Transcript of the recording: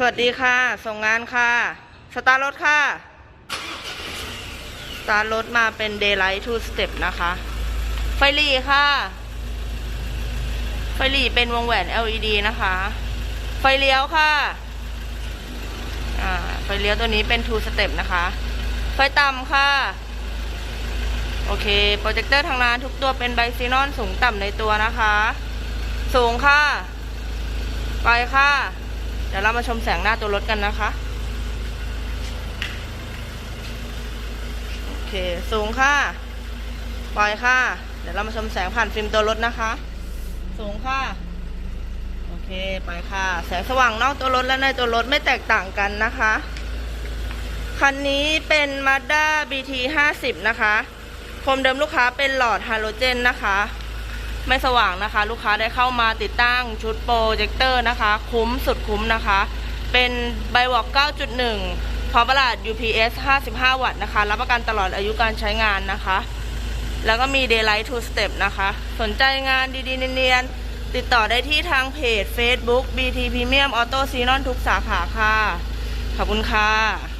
สวัสดีค่ะ ส่งงานค่ะ สตาร์รถค่ะ สตาร์รถมาเป็น Daylight Two Step นะคะ ไฟหลีค่ะ ไฟหลีเป็นวงแหวน LED นะคะ ไฟเลี้ยวค่ะอ่าไฟเลี้ยวตัวนี้เป็น Two Step นะคะ ไฟต่ำค่ะ โอเค โปรเจคเตอร์ทางร้านทุกตัวเป็นไบซีนอนสูงต่ำในตัวนะคะ สูงค่ะ ไปค่ะ เดี๋ยวเรามาชมแสงหน้าตัวรถกันนะคะ โอเค สูงค่ะ ปล่อยค่ะ เดี๋ยวเรามาชมแสงผ่านฟิล์มตัวรถนะคะ สูงค่ะ โอเค ไปค่ะ แสงสว่างนอกตัวรถและในตัวรถไม่แตกต่างกันนะคะ คันนี้เป็น Mazda BT 50นะคะโคมเดิมลูกค้าเป็นหลอดฮาโลเจนนะคะ ไม่สว่างนะคะ ลูกค้าได้เข้ามาติดตั้งชุดโปรเจคเตอร์นะคะ คุ้มสุดคุ้มนะคะ เป็นไบวอก9.1 พร้อมประหลาด UPS 55 วัตต์นะคะ รับประกันตลอดอายุการใช้งานนะคะ แล้วก็มี Daylight Two Step นะคะ สนใจงานดีๆ เนียนๆ ติดต่อได้ที่ทางเพจ Facebook BT Premium Auto Xenon ทุกสาขาค่ะ ขอบคุณค่ะ